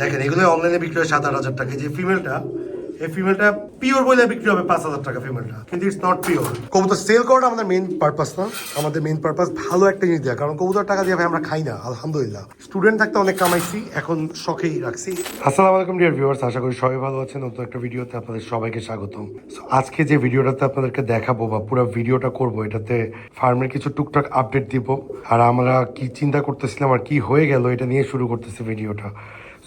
দেখেন এগুলো অনলাইনে বিক্রি হয় সাত আট হাজার টাকা। যে ফিমেলটা এই ফিমেলটা পিওর বলে বিক্রি হবে পাঁচ হাজার টাকা ফিমেলটা কিন্তু ইটস নট পিওর কবুতর সেল করাটা আমাদের মেইন পারপাস না। আমাদের মেইন পারপাস ভালো একটা জিনিস দেওয়া কারণ কবুতর টাকা দিয়ে ভাই আমরা খাই না আলহামদুলিল্লাহ। স্টুডেন্ট থাকতে অনেক কামাইছি এখন শখেই রাখছি। আসসালামু আলাইকুম ডিয়ার ভিউয়ার্স আশা করি সবাই ভালো আছেন। নতুন একটা ভিডিওতে আপনাদের সবাইকে স্বাগতম। আজকে যে ভিডিওটাতে আপনাদেরকে দেখাবো বা পুরো ভিডিওটা করব এটাতে ফার্মের কিছু টুকটাক আপডেট দিব। আর আমরা কি চিন্তা করতেছিলাম আর কি হয়ে গেল এটা নিয়ে শুরু করতেছি ভিডিওটা।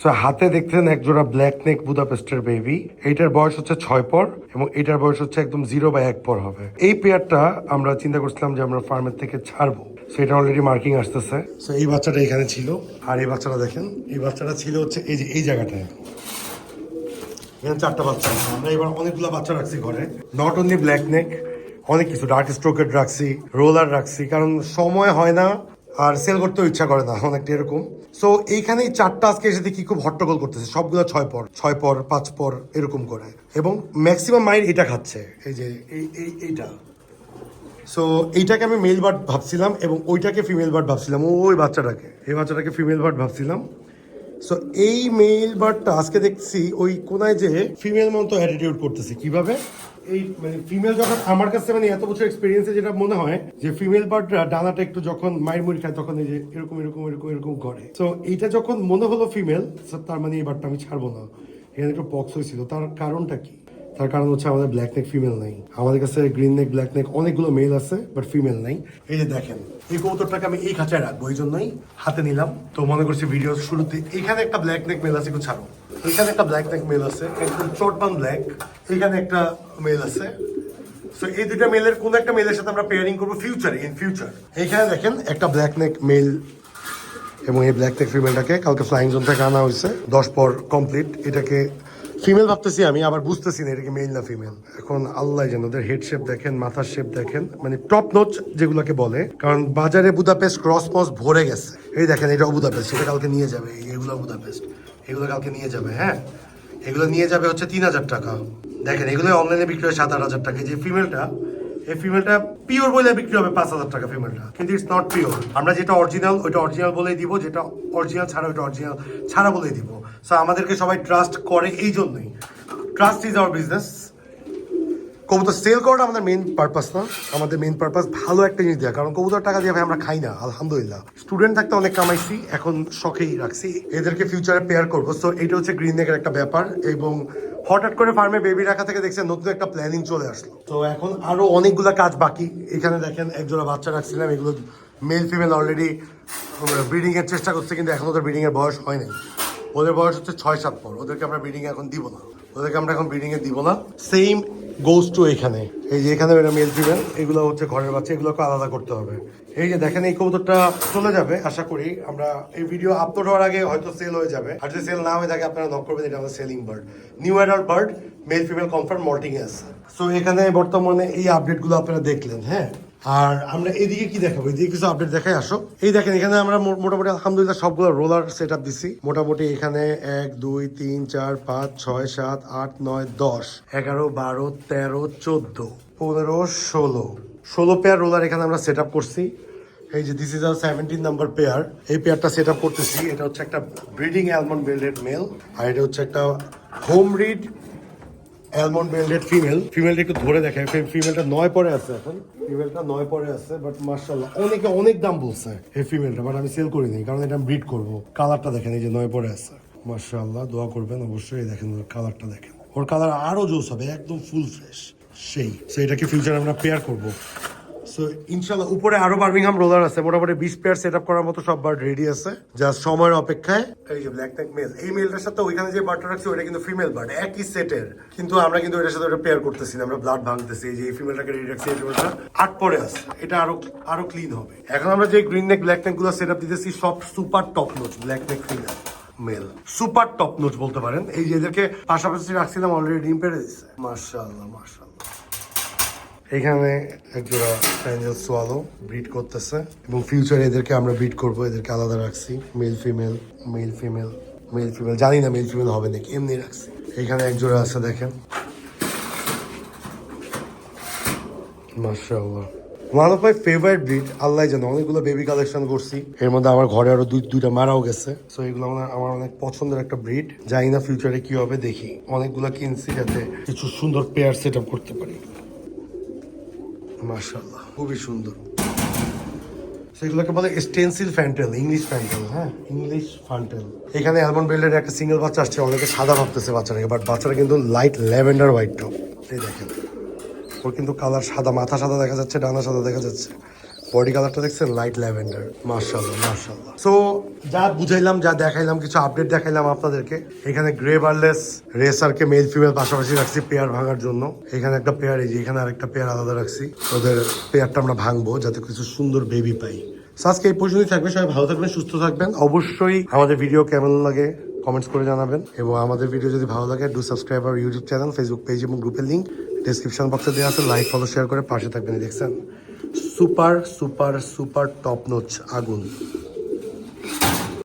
সো হাতে দেখতেন এক জোড়া ব্ল্যাক নেক বুদাপেস্টের বেবি এইটার বয়স হচ্ছে ছয় পর এবং এটার বয়স হচ্ছে একদম জিরো বা এক পর হবে। এই পেয়ারটা আমরা চিন্তা করছিলাম যে আমরা ফার্মের থেকে ছাড়বো। সো এটা অলরেডি মার্কিং আসতেছে। সো এই বাচ্চাটা এখানে ছিল। আর এই বাচ্চাটা দেখেন, এই বাচ্চাটা ছিল হচ্ছে এই যে, এই জায়গাটায়। এখানে চারটা বাচ্চা আমরা এবার অনেকগুলো বাচ্চা রাখছি ঘরে। নট অনলি ব্ল্যাক নেক অনেক কিছু। ডার্ক স্ট্রোকেট রাখছি রোলার রাখছি। কারণ সময় হয় না। আর সেল করতেও ইচ্ছা করে না, অনেকটা এরকম। সো এইখানেই চারটা আজকে এসে দেখি খুব হট্টগোল করতেছে। সবগুলো ছয় পর ছয় পর, পাঁচ পর, এরকম করে। এবং ম্যাক্সিমাম মাইন্ড এটা খাচ্ছে। এই যে, এই এই, এইটা। সো এইটাকে আমি মেল বার্ড ভাবছিলাম এবং ওইটাকে ফিমেল বার্ড ভাবছিলাম। ওই বাচ্চাটাকে, এই বাচ্চাটাকে ফিমেল বার্ড ভাবছিলাম। সো এই মেল বার্ডটা আজকে দেখছি ওই কোনায় যে ফিমেল মতো অ্যাটিটিউড করতেছে। কীভাবে? এই মানে ফিমেল যখন আমার কাছে মানে এত বছর এক্সপিরিয়েন্সে যেটা মনে হয় যে ফিমেল বার্ডরা ডানাটা একটু যখন মায়ের মুড়ি খায় তখন এই যে এরকম এরকম এরকম এরকম করে। তো এইটা যখন মনে হলো ফিমেল তার মানে এই বারটা আমি ছাড়বো না। এখানে একটু পক্স হয়েছিল। তার কারণটা কি? তার কারণ হচ্ছে আমাদের ব্ল্যাক নেক ফিমেল নেই। আমাদের কাছে গ্রিন নেক ব্ল্যাক নেক অনেকগুলো মেল আছে বাট ফিমেল নেই। এই যে দেখেন, এই কৌতরটাকে আমি এই খাঁচায় রাখব, এই জন্যই হাতে নিলাম। তো মনে করছি ভিডিও শুরুতে এখানে একটা ব্ল্যাক নেক মেল আছে, একটু ছাড়ো। এখানে একটা ব্ল্যাক নেক মেল আছে, একদম চটবান ব্ল্যাক এখানে একটা মেল আছে। সো এই দুটা মেলের কোন একটা মেলের সাথে আমরা পেয়ারিং করব ফিউচারে ইন ফিউচার এইখানে দেখেন, একটা ব্ল্যাক নেক মেল এবং এই ব্ল্যাক টেক ফিমেলটাকে কালকে ফ্লাইং জোন থেকে আনা হয়েছে, দশ পর কমপ্লিট এটাকে ফিমেল ভাবতেছি আমি, আবার বুঝতেছি না এটা কি মেল না ফিমেল এখন আল্লাহ যেন ওদের হেড শেপ দেখেন, মাথার শেপ দেখেন মানে টপ নোচ যেগুলোকে বলে। কারণ বাজারে বুদাপেস্ট ক্রস মস ভরে গেছে। এই দেখেন, এটাও বুদাপেস্ট সেটা কালকে নিয়ে যাবে এগুলো বুদাপেস্ট এগুলো কালকে নিয়ে যাবে হ্যাঁ? এগুলো নিয়ে যাবে হচ্ছে তিন হাজার টাকা। দেখেন এগুলো অনলাইনে বিক্রি হয় সাত আট হাজার টাকা। যে ফিমেলটা এই ফিমেলটা পিওর বলে বিক্রি হবে পাঁচ হাজার টাকা ফিমেলটা কিন্তু ইটস নট পিওর আমরা যেটা অরিজিনাল ওইটা অরিজিনাল বলেই দিব, যেটা অরিজিনাল ছাড়া ওইটা অরিজিনাল ছাড়া বলেই দিব। সো আমাদেরকে সবাই ট্রাস্ট করে এই জন্যই। ট্রাস্ট ইজ আওয়ার বিজনেস কবুতর সেল করাটা আমাদের মেন পারপাস না। আমাদের মেন পারপাস ভালো একটা জিনিস দেওয়া কারণ কবুতর টাকা দিয়ে আমরা খাই না, আলহামদুলিল্লাহ। স্টুডেন্ট থাকতে অনেক কামাইছি, এখন শখেই রাখছি। এদেরকে ফিউচারে পেয়ার করব। সো এটা হচ্ছে গ্রিন নেকের একটা ব্যাপার এবং হঠাৎ করে ফার্মে বেবি রাখা থেকে দেখছেন নতুন একটা প্ল্যানিং চলে আসলো। তো এখন আরও অনেকগুলো কাজ বাকি। এখানে দেখেন একজোড়া বাচ্চা রাখছিলাম, এগুলো মেল ফিমেল অলরেডি ব্রিডিং এর চেষ্টা করছে, কিন্তু এখন ওদের ব্রিডিং এর বয়স হয় নাই। ওদের বয়স হচ্ছে ছয়, সাত পর ওদেরকে আমরা ব্রিডিং এখন দিব না। ওদেরকে আমরা এখন ব্রিডিং এ দিব না। সেম গোস টু এখানে। এই যে এখানে এটা মেল ফিমেল এগুলো হচ্ছে ঘরের বাচ্চা, এগুলোকে আলাদা করতে হবে। এই যে দেখেন এই কবুতরটা চলে যাবে, আশা করি আমরা এই ভিডিও আপলোড হওয়ার আগে হয়তো সেল হয়ে যাবে। আর যদি সেল না হয়ে থাকে, আপনারা নক করবেন, এটা আমাদের selling bird new adult bird male female confirm moulting S so এখানে বর্তমানে এই আপডেটগুলো আপনারা দেখলেন হ্যাঁ? আর আমরা এদিকে কি দেখাবো? এদিকে কিছু আপডেট দেখাই, আসো। এই দেখেন, এখানে আমরা মোটামুটি আলহামদুলিল্লাহ সবগুলো রোলার সেট আপ দিছি। মোটামুটি এখানে এক, দুই, তিন, চার, পাঁচ, ছয়, সাত, আট, নয়, দশ, এগারো, বারো, তেরো, চোদ্দ, পনেরো, ষোলো। ষোলো পেয়ার রোলার এখানে আমরা সেট আপ করছি। এই যে this is our seventeen number pair এই পেয়ারটা সেট আপ করতেছি। এটা হচ্ছে একটা ব্রিডিং অ্যালমন্ড বেল্ডেড মেল আর এটা হচ্ছে একটা home bred almond branded female ফিমেলটা একটু ধরে দেখে ফিমেলটা নয় পরে আছে এখন। ফিমেলটা নয় পরে আছে বাট মার্শাল্লাহ অনেকে অনেক দাম বলছে এই ফিমেলটা বাট আমি সেল করিনি কারণ এটা আমি ব্রিড করব। কালারটা দেখেন এই যে নয় পরে আছে। মার্শাল্লাহ দোয়া করবেন অবশ্যই দেখেন ওর কালারটা দেখেন। ওর কালার আরও জোস হবে একদম ফুল ফ্রেশ সেই সো এটাকে ফিউচারে আমরা পেয়ার করব। সো ইনশাল্লাহ উপরে আরও বার্মিংহাম রোলার আছে। মোটামুটি বিশ পেয়ার সেট আপ করার মতো সব বার্ড রেডি আছে। জাস্ট সময়ের অপেক্ষায়। এই যে ব্ল্যাক ট্যাঙ্ক মেল এই মেলটার সাথে ওইখানে যে বার্ডটা রাখছি ওটা কিন্তু ফিমেল বার্ড একই সেটের কিন্তু আমরা কিন্তু এটার সাথে ওটা পেয়ার করতেছি আমরা ব্লাড ভাঙতেছি। এই যে এই ফিমেলটাকে রেডি রাখছি, এই ফিমেলটা আট পরে আছে। এটা আরও আরও ক্লিন হবে। এখন আমরা যে গ্রিন নেক ব্ল্যাক নেকগুলো সেট আপ দিতেছি, সব super top notch black neck female male super top notch বলতে পারেন। এই যে এদেরকে পাশাপাশি রাখছিলাম অলরেডি ডিম পেড়ে দিচ্ছে মার্শাল্লাহ মার্শাল্লাহ এখানে একজোড়া স্প্যানিয়েল সোয়ালো ব্রিড করতেছে এবং ফিউচারে এদেরকে আমরা ব্রিড করব, এদেরকে আলাদা রাখছি। Male female male female male female জানি না মেল ফিমেল হবে নাকি, এমনি রাখছি। এখানে একজোড়া আছে, দেখেন। মাশাআল্লাহ। One of my favourite breed আল্লাহ জানো, অনেকগুলো বেবি কালেকশন করছি। এর মধ্যে আমার ঘরে আরও দুই, দুইটা মারাও গেছে। সো এগুলো আমার আমার অনেক পছন্দের একটা ব্রিড জানি না ফিউচারে কি হবে, দেখি। অনেকগুলো কিনছি যাতে কিছু সুন্দর পেয়ার সেট করতে পারি। মাশাআল্লাহ, খুবই সুন্দর। সেগুলোকে বলে স্টেন্সিল ফ্যান্টেল ইংলিশ ফ্যান্টেল হ্যাঁ? ইংলিশ ফ্যান্টেল এখানে অ্যালমন্ড বেল্ডের একটা সিঙ্গেল বাচ্চা আসছে, অনেকে সাদা ভাবতেছে বাচ্চাটাকে বাট বাচ্চারা কিন্তু লাইট ল্যাভেন্ডার হোয়াইট টপ এই দেখেন। ওর কিন্তু কালার সাদা, মাথা সাদা দেখা যাচ্ছে, ডানা সাদা দেখা যাচ্ছে। বডি কালারটা দেখছেন? লাইট ল্যাভেন্ডার মার্শাল্লাহ মার্শাল্লাহ সো যা বুঝাইলাম, যা দেখাইলাম, কিছু আপডেট দেখাইলাম আপনাদেরকে। এখানে গ্রে বারলেস রেসারকে মেল ফিমেল পাশাপাশি রাখছি পেয়ার ভাঙার জন্য। এখানে একটা পেয়ার এই যে এখানে আরেকটা পেয়ার আলাদা রাখছি। ওদের পেয়ারটা আমরা ভাঙবো যাতে কিছু সুন্দর বেবি পাই। আজকে এই পর্যন্তই থাকবে। সবাই ভালো থাকবেন, সুস্থ থাকবেন। অবশ্যই আমাদের ভিডিও কেমন লাগে কমেন্টস করে জানাবেন। এবং আমাদের ভিডিও যদি ভালো লাগে ডু সাবস্ক্রাইব আর ইউটিউব চ্যানেল ফেসবুক পেজ এবং গ্রুপের লিঙ্ক ডিসক্রিপশন বক্সে দেওয়া আছে। লাইক ফলো শেয়ার করে পাশে থাকবেন, দেখছেন? Super super super top notch আগুন।